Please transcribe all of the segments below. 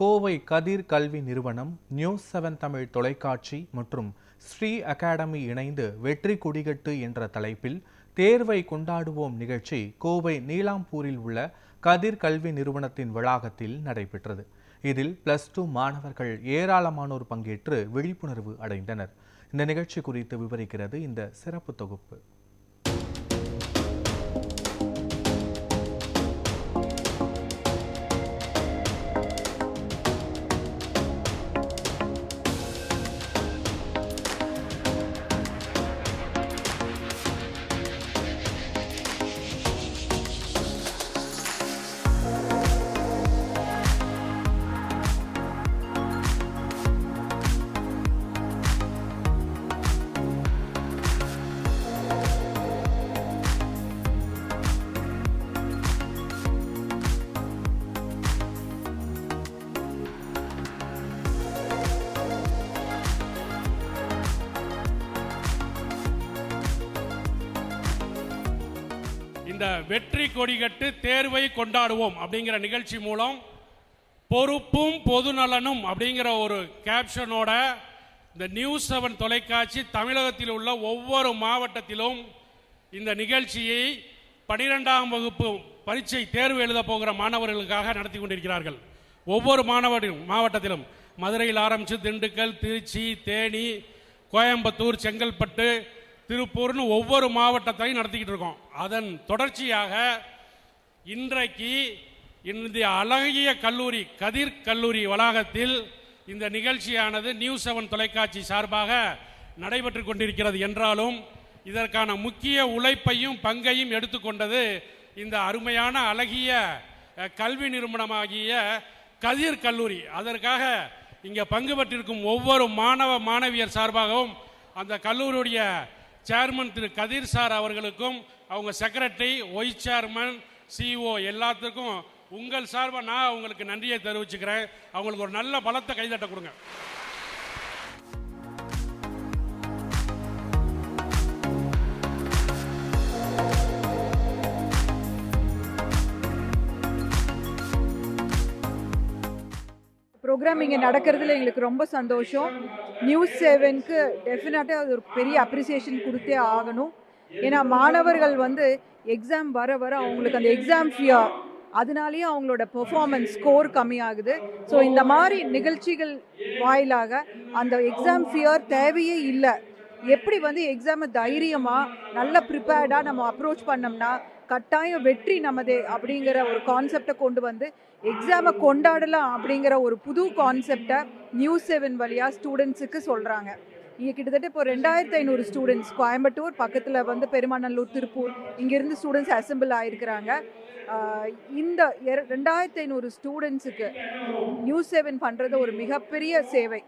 கோவை கதிர் கல்வி நிறுவனம் news seven Tamil தொலைக்காட்சி மற்றும் ஸ்ரீ அகாடமி இணைந்து வெற்றி கொடிகட்டு என்ற தலைப்பில் தேர்வை கொண்டாடுவோம் நிகழ்ச்சி கோவை நீலாம்பூரில் உள்ள கதிர் கல்வி நிறுவனத்தின் வளாகத்தில் நடைபெற்றது. இதில் பிளஸ் டூ மாணவர்கள் ஏராளமானோர் பங்கேற்று விழிப்புணர்வு அடைந்தனர். இந்த நிகழ்ச்சி குறித்து விவரிக்கிறது இந்த சிறப்பு தொகுப்பு. வெற்றி கொடிகட்டு தேர்வை கொண்டாடுவோம் அப்படிங்கிற நிகழ்ச்சி மூலம் பொறுப்பும் பொதுநலனும் அப்படிங்கிற ஒரு கேப்ஷனோட இந்த நியூஸ் செவன் தொலைக்காட்சி தமிழகத்தில் உள்ள ஒவ்வொரு மாவட்டத்திலும் இந்த நிகழ்ச்சியை பனிரெண்டாம் வகுப்பு பரீட்சை தேர்வு எழுத போகிற மாணவர்களுக்காக நடத்தி கொண்டிருக்கிறார்கள். ஒவ்வொரு மாணவரும் மாவட்டத்திலும் மதுரையில் ஆரம்பித்து திண்டுக்கல் திருச்சி தேனி கோயம்புத்தூர் செங்கல்பட்டு திருப்பூர்னு ஒவ்வொரு மாவட்டத்தையும் நடத்திக்கிட்டு இருக்கோம். அதன் தொடர்ச்சியாக இன்றைக்கு இந்த அழகிய கல்லூரி கதிர் கல்லூரி வளாகத்தில் இந்த நிகழ்ச்சியானது நியூஸ் செவன் தொலைக்காட்சி சார்பாக நடைபெற்று கொண்டிருக்கிறது என்றாலும் இதற்கான முக்கிய உழைப்பையும் பங்கையும் எடுத்துக்கொண்டது இந்த அருமையான அழகிய கல்வி நிறுவனமாகிய கதிர் கல்லூரி. அதற்காக இங்கே பங்கு பெற்றிருக்கும் ஒவ்வொரு மாணவ மாணவியர் சார்பாகவும் அந்த கல்லூரியுடைய சேர்மன் திரு கதிர் சார் அவர்களுக்கும் அவங்க செக்ரட்டரி ஒய் சேர்மன் சிஓ எல்லாத்துக்கும் உங்கள் சார்பாக நான் அவங்களுக்கு நன்றியை தெரிவிச்சுக்கிறேன். அவங்களுக்கு ஒரு நல்ல பலத்தை கைதட்ட கொடுங்க. ப்ரோக்ராம் இங்கே நடக்கிறதுல எங்களுக்கு ரொம்ப சந்தோஷம். நியூஸ் செவனுக்கு டெஃபினட்டாக அது ஒரு பெரிய அப்ரிசியேஷன் கொடுத்தே ஆகணும். ஏன்னா மாணவர்கள் வந்து எக்ஸாம் வர வர அவங்களுக்கு அந்த எக்ஸாம் ஃபியர் அதனாலேயே அவங்களோட பெர்ஃபார்மன்ஸ் ஸ்கோர் கம்மியாகுது. ஸோ இந்த மாதிரி நிகழ்ச்சிகள் வாயிலாக அந்த எக்ஸாம் ஃபியர் தேவையே இல்லை. எப்படி வந்து எக்ஸாமை தைரியமாக நல்ல ப்ரிப்பேர்டாக நம்ம அப்ரோச் பண்ணோம்னா கட்டாயம் வெற்றி நமதே அப்படிங்கிற ஒரு கான்செப்டை கொண்டு வந்து எக்ஸாமை கொண்டாடலாம் அப்படிங்கிற ஒரு புது கான்செப்டை நியூஸ் செவன் வழியாக ஸ்டூடெண்ட்ஸுக்கு சொல்கிறாங்க இங்கே கிட்டத்தட்ட இப்போ ரெண்டாயிரத்து ஐநூறு ஸ்டூடெண்ட்ஸ் கோயம்புத்தூர் பக்கத்தில் வந்து பெருமாநல்லூர் திருப்பூர் இங்கேருந்து ஸ்டூடெண்ட்ஸ் அசெம்பிள் ஆகிருக்கிறாங்க இந்த ரெண்டாயிரத்து ஐநூறு ஸ்டூடெண்ட்ஸுக்கு நியூஸ் செவன் பண்ணுறது ஒரு மிகப்பெரிய சேவை.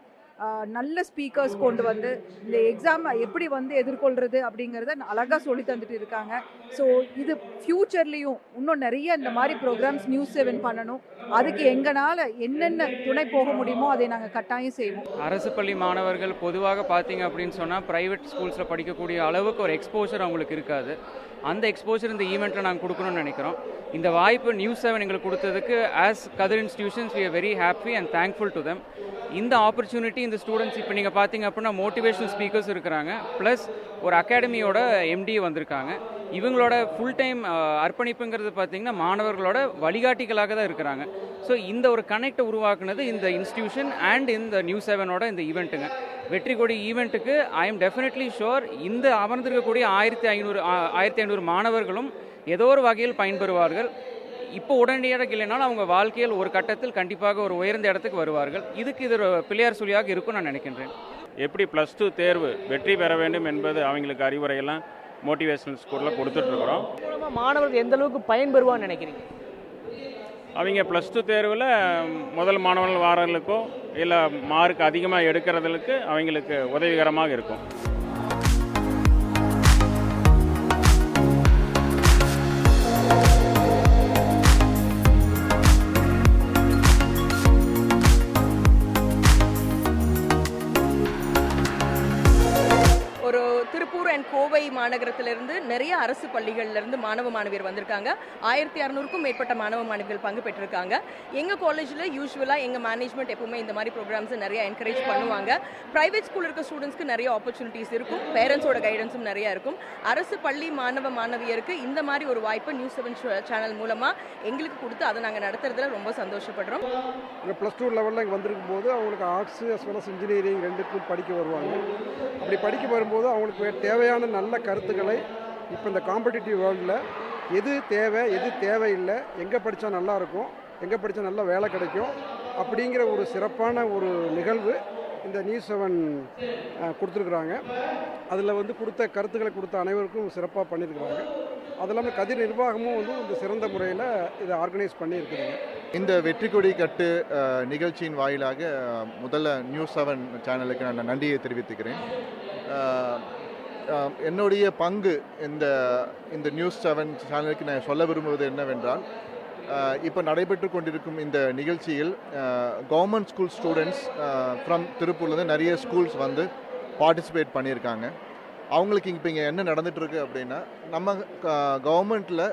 நல்ல ஸ்பீக்கர்ஸ் கொண்டு வந்து இந்த எக்ஸாமை எப்படி வந்து எதிர்கொள்கிறது அப்படிங்கிறத அழகாக சொல்லி தந்துட்டு இருக்காங்க. ஸோ இது ஃப்யூச்சர்லேயும் இன்னும் நிறைய இந்த மாதிரி ப்ரோக்ராம்ஸ் நியூஸ் செவன் பண்ணணும். அதுக்கு எங்களால் என்னென்ன துணை போக முடியுமோ அதை நாங்கள் கட்டாயம் செய்வோம். அரசு பள்ளி மாணவர்கள் பொதுவாக பார்த்தீங்க அப்படின்னு சொன்னால் ப்ரைவேட் ஸ்கூல்ஸில் படிக்கக்கூடிய அளவுக்கு ஒரு எக்ஸ்போஷர் அவங்களுக்கு இருக்காது. அந்த எக்ஸ்போஷர் இந்த ஈவெண்ட்டில் நாங்கள் கொடுக்கணும்னு நினைக்கிறோம். இந்த வாய்ப்பு நியூஸ் செவன் எங்களுக்கு கொடுத்ததுக்கு as other institutions we are very happy and thankful to them இந்த ஆப்பர்ச்சுனிட்டி இந்த ஸ்டூடெண்ட்ஸ் இப்போ நீங்கள் பார்த்தீங்க அப்படின்னா மோட்டிவேஷனல் ஸ்பீக்கர்ஸ் இருக்கிறாங்க. ப்ளஸ் ஒரு அகாடமியோட எம்டி வந்திருக்காங்க. இவங்களோட ஃபுல் டைம் அர்ப்பணிப்புங்கிறது பார்த்தீங்கன்னா மாணவர்களோட வழிகாட்டிகளாக தான் இருக்கிறாங்க. ஸோ இந்த ஒரு கனெக்டை உருவாக்குனது இந்த இன்ஸ்டியூஷன் அண்ட் இந்த நியூஸ் செவனோட இந்த ஈவெண்ட்டுங்க வெற்றி கொடி ஈவெண்ட்டுக்கு ஐ எம் டெஃபினெட்லி ஷுர் இந்த அமர்ந்திருக்கக்கூடிய ஆயிரத்தி ஐநூறு ஆயிரத்தி ஐநூறு மாணவர்களும் ஏதோ ஒரு வகையில் பயன்பெறுவார்கள். இப்போ உடனடியாக இல்லைனாலும் அவங்க வாழ்க்கையில் ஒரு கட்டத்தில் கண்டிப்பாக ஒரு உயர்ந்த இடத்துக்கு வருவார்கள். இதுக்கு இது ஒரு பிள்ளையார் சொல்லியாக இருக்கும் நான் நினைக்கின்றேன். எப்படி ப்ளஸ் டூ தேர்வு வெற்றி பெற வேண்டும் என்பது அவங்களுக்கு அறிவுரையெல்லாம் மோட்டிவேஷனல் ஸ்கூலில் கொடுத்துட்ருக்குறோம் மாணவர்கள் எந்த அளவுக்கு பயன்பெறுவான்னு நினைக்கிறீங்க? அவங்க ப்ளஸ் டூ தேர்வில் முதல் மாணவர்கள் வாரர்களுக்கோ இல்லை மார்க் அதிகமாக எடுக்கிறதுக்கு அவங்களுக்கு உதவிகரமாக இருக்கும். கோவை மாநகரத்திலிருந்து நிறைய அரசு பள்ளிகள்லேருந்து மாணவ மாணவியர் வந்திருக்காங்க. ஆயிரத்தி அறநூறுக்கும் மேற்பட்ட மாணவ மாணவிகள் பங்கு பெற்றிருக்காங்க. எங்கள் காலேஜில் யூஸ்வலாக எங்கள் மேனேஜ்மெண்ட் எப்பவுமே இந்த மாதிரி ப்ரோக்ராம்ஸை நிறைய என்கரேஜ் பண்ணுவாங்க. ப்ரைவேட் ஸ்கூல் இருக்க ஸ்டூடெண்ட்ஸ்க்கு நிறைய ஆப்பர்ச்சுனிட்டிஸ் இருக்கும். பேரண்ட்ஸோட கைடன்ஸும் நிறைய இருக்கும். அரசு பள்ளி மாணவ மாணவியருக்கு இந்த மாதிரி ஒரு வாய்ப்பு நியூஸ் செவன் சேனல் மூலமாக எங்களுக்கு கொடுத்து அதை நாங்கள் நடத்துறதுல ரொம்ப சந்தோஷப்படுறோம். இங்கே ப்ளஸ் டூ லெவலில் இங்கே வந்திருக்கும் போது அவங்களுக்கு arts as well as engineering ரெண்டுக்கும் படிக்க வருவாங்க. அப்படி படிக்க வரும்போது அவங்களுக்கு தேவையான நல்ல கருத்துக்களை இப்போ இந்த காம்படிட்டிவ் வேர்ல்டில் எது தேவை எது தேவையில்லை எங்கே படித்தா நல்லா இருக்கும் எங்கே படித்தா நல்ல வேலை கிடைக்கும் அப்படிங்கிற ஒரு சிறப்பான ஒரு நிகழ்வு இந்த நியூஸ் செவன் கொடுத்துருக்குறாங்க. அதில் வந்து கொடுத்த கருத்துக்களை கொடுத்த அனைவருக்கும் சிறப்பாக பண்ணியிருக்கிறாங்க. அது இல்லாமல் கதிர் நிர்வாகமும் வந்து இந்த சிறந்த முறையில் இதை ஆர்கனைஸ் பண்ணியிருக்கிறாங்க இந்த வெற்றி கொடி கட்டு நிகழ்ச்சியின் வாயிலாக முதல்ல நியூஸ் செவன் சேனலுக்கு நான் நன்றியை தெரிவித்துக்கிறேன். என்னுடைய பங்கு இந்த இந்த நியூஸ் செவன் சேனலுக்கு நான் சொல்ல விரும்புவது என்னவென்றால் இப்போ நடைபெற்று கொண்டிருக்கும் இந்த நிகழ்ச்சியில் கவர்மெண்ட் ஸ்கூல் ஸ்டூடெண்ட்ஸ் ஃப்ரம் திருப்பூர்லேருந்து நிறைய ஸ்கூல்ஸ் வந்து பார்ட்டிசிபேட் பண்ணியிருக்காங்க. அவங்களுக்கு இப்போ இங்கே என்ன நடந்துகிட்ருக்கு அப்படின்னா நம்ம கவர்மெண்ட்டில்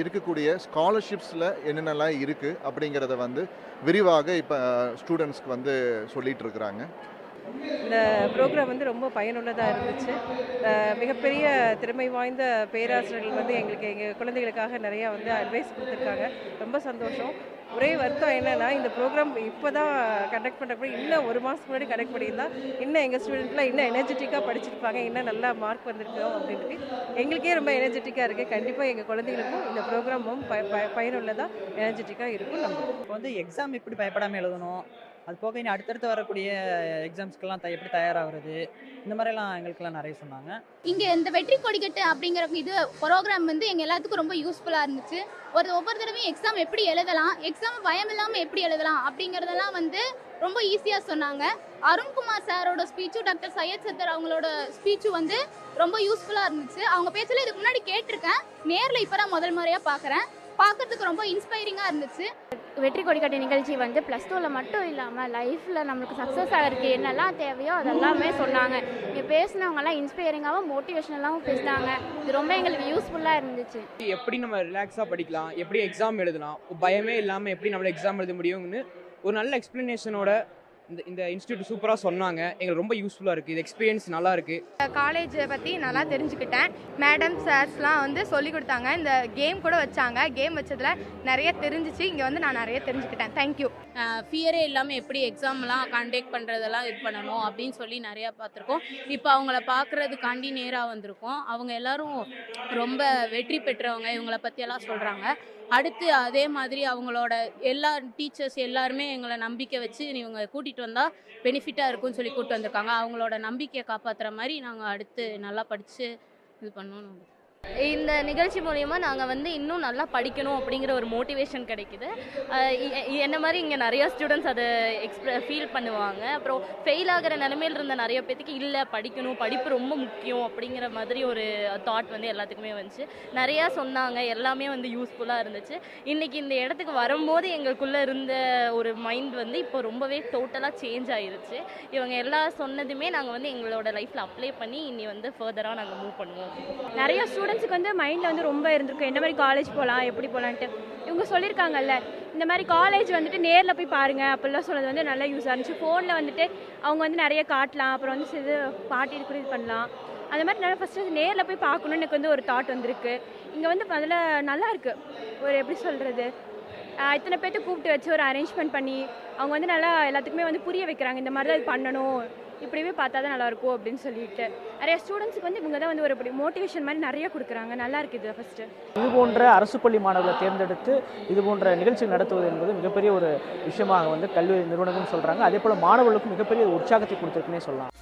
இருக்கக்கூடிய ஸ்காலர்ஷிப்ஸில் என்னென்னலாம் இருக்குது அப்படிங்கிறத வந்து விரிவாக இப்போ ஸ்டூடெண்ட்ஸ்க்கு வந்து சொல்லிகிட்டு இருக்கிறாங்க இந்த ப்ரோக்ராம் வந்து ரொம்ப பயனுள்ளதாக இருந்துச்சு. மிகப்பெரிய திறமை வாய்ந்த பேராசிரியர்கள் வந்து எங்களுக்கு எங்கள் குழந்தைகளுக்காக நிறையா வந்து அட்வைஸ் கொடுத்துருக்காங்க. ரொம்ப சந்தோஷம். ஒரே வருத்தம் என்னன்னா இந்த ப்ரோக்ராம் இப்போ தான் கண்டக்ட் பண்ணுறப்ப இன்னும் ஒரு மாதத்துக்கு முன்னாடி கண்டக்ட் பண்ணியிருந்தா இன்னும் எங்கள் ஸ்டூடெண்ட்லாம் இன்னும் எனர்ஜெட்டிக்காக படிச்சிருப்பாங்க இன்னும் நல்லா மார்க் வந்திருக்கோம் அப்படின்ட்டு எங்களுக்கே ரொம்ப எனர்ஜெட்டிக்காக இருக்குது கண்டிப்பாக எங்கள் குழந்தைகளுக்கும் இந்த ப்ரோக்ராமும் ப ப- பயனுள்ளதாக எனர்ஜெட்டிக்காக இருக்கும். நம்ம இப்போ வந்து எக்ஸாம் எப்படி பயப்படாமல் எழுதணும். அது போக இனி அடுத்தடுத்து வரக்கூடிய எக்ஸாம்ஸ்க்கெல்லாம் த எப்படி தயாராகிறது? இந்த மாதிரிலாம் எங்களுக்கெல்லாம் நிறைய சொன்னாங்க. இங்கே இந்த வெற்றி கொடிக்கட்டு அப்படிங்கிற இது ப்ரோக்ராம் வந்து எங்கள் எல்லாத்துக்கும் ரொம்ப யூஸ்ஃபுல்லாக இருந்துச்சு. ஒரு ஒவ்வொரு தடவையும் எக்ஸாம் எப்படி எழுதலாம் எக்ஸாம் பயம் இல்லாமல் எப்படி எழுதலாம் அப்படிங்கிறதெல்லாம் வந்து ரொம்ப ஈஸியாக சொன்னாங்க. அருண்குமார் சாரோட ஸ்பீச்சும் டாக்டர் சையத் சத்தர் அவங்களோட ஸ்பீச்சும் வந்து ரொம்ப யூஸ்ஃபுல்லாக இருந்துச்சு. அவங்க பேச்சல இதுக்கு முன்னாடி கேட்டிருக்கேன். நேரில் இப்போ தான் முதல் முறையாக பார்க்குறேன் பார்க்கறதுக்கு ரொம்ப இன்ஸ்பைரிங்காக இருந்துச்சு. வெற்றி கொடிக்கட்டு நிகழ்ச்சி வந்து ப்ளஸ் டூவில் மட்டும் இல்லாமல் லைஃப்பில் நம்மளுக்கு சக்ஸஸ் ஆகிறதுக்கு என்னெல்லாம் தேவையோ அதெல்லாமே சொன்னாங்க. இங்கே பேசினவங்கலாம் இன்ஸ்பைரிங்காகவும் மோட்டிவேஷனலாகவும் பேசினாங்க. இது ரொம்ப எங்களுக்கு யூஸ்ஃபுல்லாக இருந்துச்சு. எப்படி நம்ம ரிலாக்ஸாக படிக்கலாம் எப்படி எக்ஸாம் எழுதலாம் பயமே இல்லாமல் எப்படி நம்மளை எக்ஸாம் எழுத முடியும்னு ஒரு நல்ல எக்ஸ்ப்ளனேஷனோட இந்த இந்த இன்ஸ்டியூட் சூப்பராக சொன்னாங்க. எங்களுக்கு ரொம்ப யூஸ்ஃபுல்லாக இருக்குது இது எக்ஸ்பீரியன்ஸ் நல்லா இருக்குது காலேஜை பற்றி நல்லா தெரிஞ்சுக்கிட்டேன். மேடம் சார்ஸ்லாம் வந்து சொல்லி கொடுத்தாங்க. இந்த கேம் கூட வச்சாங்க. கேம் வச்சதுல நிறைய தெரிஞ்சிச்சு. இங்கே வந்து நான் நிறைய தெரிஞ்சுக்கிட்டேன். தேங்க்யூ ஃபியரே இல்லாமல் எப்படி எக்ஸாம்லாம் கான்டேக்ட் பண்ணுறதெல்லாம் இது பண்ணணும் அப்படின்னு சொல்லி நிறையா பார்த்துருக்கோம். இப்போ அவங்கள பார்க்குறதுக்காண்டி நேராக வந்திருக்கோம். அவங்க எல்லாரும் ரொம்ப வெற்றி பெற்றவங்க. இவங்கள பற்றியெல்லாம் சொல்கிறாங்க அடுத்து அதே மாதிரி அவங்களோட எல்லா டீச்சர்ஸ் எல்லாருமே எங்களை நம்பிக்கை வச்சு இவங்க கூட்டிகிட்டு வந்தால் பெனிஃபிட்டாக இருக்கும்னு சொல்லி கூப்பிட்டு வந்திருக்காங்க. அவங்களோட நம்பிக்கையை காப்பாற்றுற மாதிரி நாங்கள் அடுத்து நல்லா படித்து இது பண்ணணும். இந்த நிகழ்ச்சி மூலயமா நாங்கள் வந்து இன்னும் நல்லா படிக்கணும் அப்படிங்கிற ஒரு மோட்டிவேஷன் கிடைக்குது. என்ன மாதிரி இங்கே நிறைய ஸ்டூடெண்ட்ஸ் அதை எக்ஸ்ப்ர ஃபீல் பண்ணுவாங்க. அப்புறம் ஃபெயில் ஆகிற நிலமையில இருந்த நிறைய பேத்துக்கு இல்லை படிக்கணும் படிப்பு ரொம்ப முக்கியம் அப்படிங்கிற மாதிரி ஒரு தாட் வந்து எல்லாத்துக்குமே வந்துச்சு. நிறையா சொன்னாங்க எல்லாமே வந்து யூஸ்ஃபுல்லாக இருந்துச்சு. இன்றைக்கி இந்த இடத்துக்கு வரும்போது எங்களுக்குள்ளே இருந்த ஒரு மைண்ட் வந்து இப்போ ரொம்பவே டோட்டலாக சேஞ்ச் ஆயிருச்சு. இவங்க எல்லா சொன்னதுமே நாங்கள் வந்து எங்களோட லைஃப்பில் அப்ளை பண்ணி இனி வந்து ஃபர்தராக நாங்கள் மூவ் பண்ணுவோம். நிறைய ஸ்டூடெண்ட்ஸுக்கு வந்து மைண்டில் வந்து ரொம்ப இருந்திருக்கும். என்ன மாதிரி காலேஜ் போகலாம் எப்படி போகலான்ட்டு இவங்க சொல்லியிருக்காங்கல்ல இந்த மாதிரி காலேஜ் வந்துட்டு நேரில் போய் பாருங்கள் அப்படிலாம் சொன்னது வந்து நல்லா யூஸாக இருந்துச்சு. ஃபோனில் வந்துட்டு அவங்க வந்து நிறைய காட்டலாம் அப்புறம் வந்து இது பாட்டி இது இது பண்ணலாம். அந்த மாதிரி நல்லா ஃபஸ்ட்டு நேரில் போய் பார்க்கணுன்னு எனக்கு வந்து ஒரு தாட் வந்திருக்கு. இங்கே வந்து அதில் நல்லா இருக்குது ஒரு எப்படி சொல்கிறது இத்தனை பேர்த்த கூப்பிட்டு வச்சு ஒரு அரேஞ்ச்மெண்ட் பண்ணி அவங்க வந்து நல்லா எல்லாத்துக்குமே வந்து புரிய வைக்கிறாங்க. இந்த மாதிரி தான் இது பண்ணணும். இப்படியே பார்த்தா தான் நல்லாயிருக்கும் அப்படின்னு சொல்லிட்டு. நிறைய ஸ்டூடெண்ட்ஸுக்கு வந்து இவங்க தான் வந்து ஒரு மோட்டிவேஷன் மாதிரி நிறைய கொடுக்குறாங்க. நல்லா இருக்குது ஃபஸ்ட்டு இது போன்ற அரசு பள்ளி மாணவர்களை தேர்ந்தெடுத்து இது போன்ற நிகழ்ச்சிகள் நடத்துவது என்பது மிகப்பெரிய ஒரு விஷயமாக வந்து கல்வி நிறுவனங்களும் சொல்கிறாங்க அதே போல் மாணவர்களுக்கும் மிகப்பெரிய ஒரு உற்சாகத்தை கொடுத்துருக்குன்னே சொல்லலாம்.